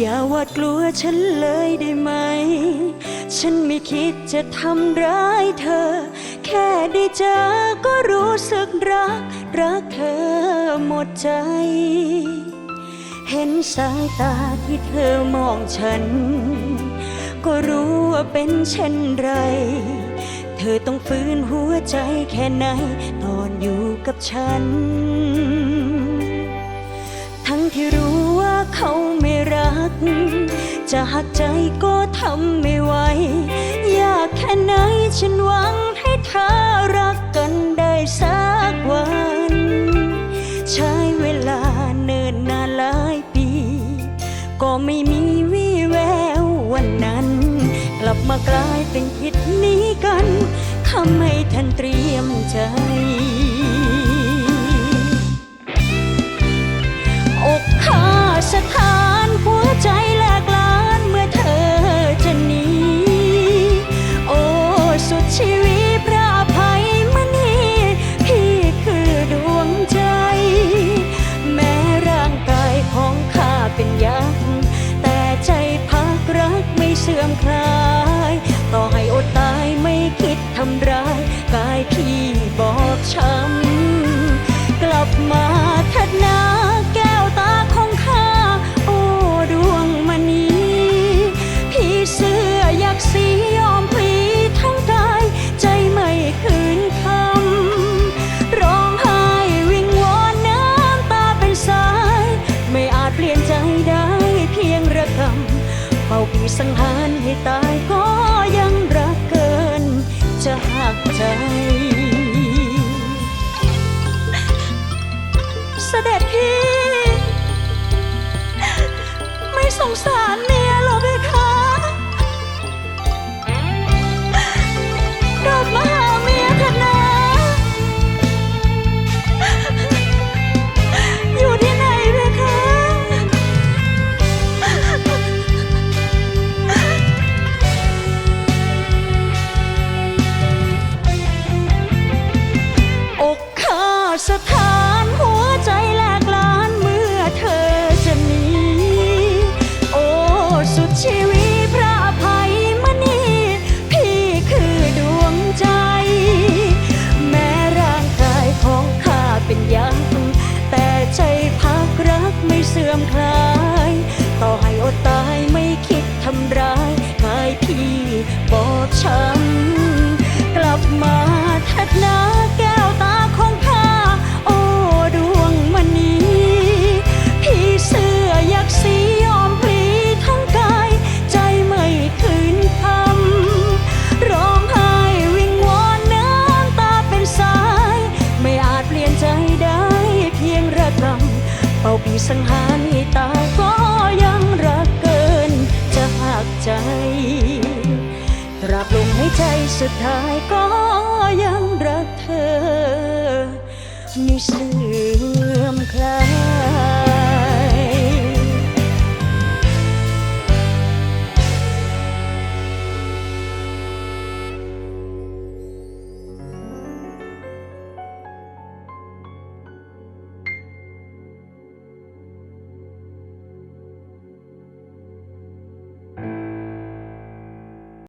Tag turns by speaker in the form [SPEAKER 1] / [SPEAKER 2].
[SPEAKER 1] อย่าหวาดกลัวฉันเลยได้ไหม ฉันไม่คิดจะทำร้ายเธอ แค่ได้เจอก็รู้สึกรัก รักเธอหมดใจ เห็นสายตาที่เธอมองฉัน ก็รู้ว่าเป็นเช่นไร เธอต้องฟื้นหัวใจแค่ไหน ตอนอยู่กับฉัน จะหักใจก็ทำไม่ไหว อยากแค่ไหนฉันหวังให้เธอรักกันได้สักวัน ใช้เวลาเนิ่นนานหลายปี ก็ไม่มีวี่แวววันนั้น กลับมากลายเป็นคิดนี้กันทำให้ท่านเตรียมใจ กไม่เสื่อมคลาย ต่อให้อดตายไม่คิดทำร้าย กายพี่บอบช้ำ กลับมาเถิดนาแก้วตาของข้า โอ้ดวงมณีพี่เสื้ออยากสียอมพลีทั้งกายใจไม่คืนคำ ร้องไห้วิงวอนน้ำตาเป็นสาย ไม่อาจเปลี่ยนใจได้เพียงระกำเป่าปีสังหาร ให้ตายก็ยังรักเกิน จะหักใจ เสด็จพี่ ไม่สงสารเมีย ปีสังหารให้ตายก็ยังรักเกิน จะหักใจตราบลมหายใจสุดท้ายก็ยังรักเธอ มีเสื่อมคลา